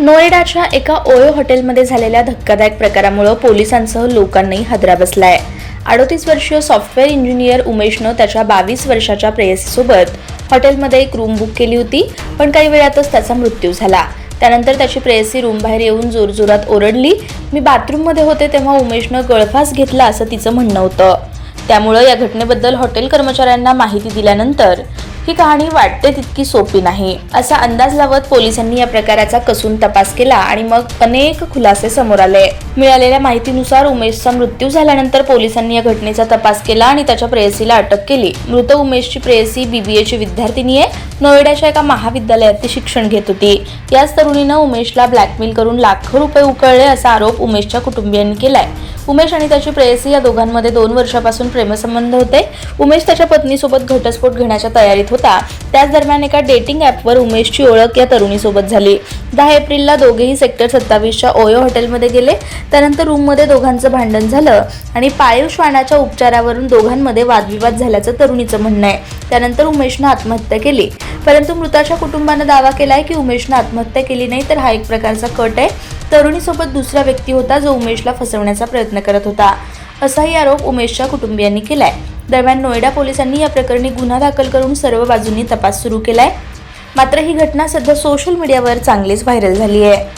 नोएडाच्या एका ओयो हॉटेलमध्ये झालेल्या धक्कादायक प्रकारामुळे पोलिसांसह लोकांनाही हादरा बसलाय. अडोतीस वर्षीय सॉफ्टवेअर इंजिनियर उमेशनं त्याच्या बावीस वर्षाच्या प्रेयसीसोबत हॉटेलमध्ये एक रूम बुक केली होती पण काही वेळातच त्याचा मृत्यू झाला. त्यानंतर त्याची प्रेयसी रूम बाहेर येऊन जोरजोरात ओरडली मी बाथरूममध्ये होते तेव्हा उमेशनं गळफास घेतला असं तिचं म्हणणं होतं. त्यामुळं या घटनेबद्दल हॉटेल कर्मचाऱ्यांना माहिती दिल्यानंतर ही कहाणी वाटते तितकी सोपी नाही. असा अंदाज लावत पोलिसांनी या प्रकाराचा कसून तपास केला आणि मग अनेक खुलासे समोर आले. मिळालेल्या माहितीनुसार उमेशचा मृत्यू झाल्यानंतर पोलिसांनी या घटनेचा तपास केला आणि त्याच्या प्रेयसीला अटक केली. मृत उमेशची प्रेयसी बीबीएची विद्यार्थिनी आहे. नोएडाच्या एका महाविद्यालयात ती शिक्षण घेत होती. याच तरुणीनं उमेशला ब्लॅकमेल करून लाखो रुपये उकळले असा आरोप उमेशच्या कुटुंबियांनी केलाय. उमेश आणि त्याची प्रेयसी या दोघांमध्ये दोन वर्षापासून प्रेमसंबंध होते. उमेश त्याच्या पत्नीसोबत घटस्फोट घेण्याच्या तयारीत होता. त्याच दरम्यान एका डेटिंग ॲपवर उमेशची ओळख या तरुणीसोबत झाली. दहा एप्रिलला दोघेही सेक्टर सत्तावीसच्या ओयो हॉटेलमध्ये गेले. त्यानंतर रूममध्ये दोघांचं भांडण झालं आणि पाळीव श्वानाच्या उपचारावरून दोघांमध्ये वादविवाद झाल्याचं तरुणीचं म्हणणं आहे. त्यानंतर उमेशनं आत्महत्या केली. परंतु मृताच्या कुटुंबानं दावा केलाय की उमेशनं आत्महत्या केली नाही तर हा एक प्रकारचा कट आहे. तरुणीसोबत दुसरा व्यक्ती होता जो उमेशला फसवण्याचा प्रयत्न करत होता. असाही आरोप उमेशच्या कुटुंबियांनी केलाय. दरम्यान नोएडा पोलिसांनी या प्रकरणी गुन्हा दाखल करून सर्व बाजूंनी तपास सुरू केलाय. मात्र ही घटना सध्या सोशल मीडियावर चांगलीच व्हायरल झाली आहे.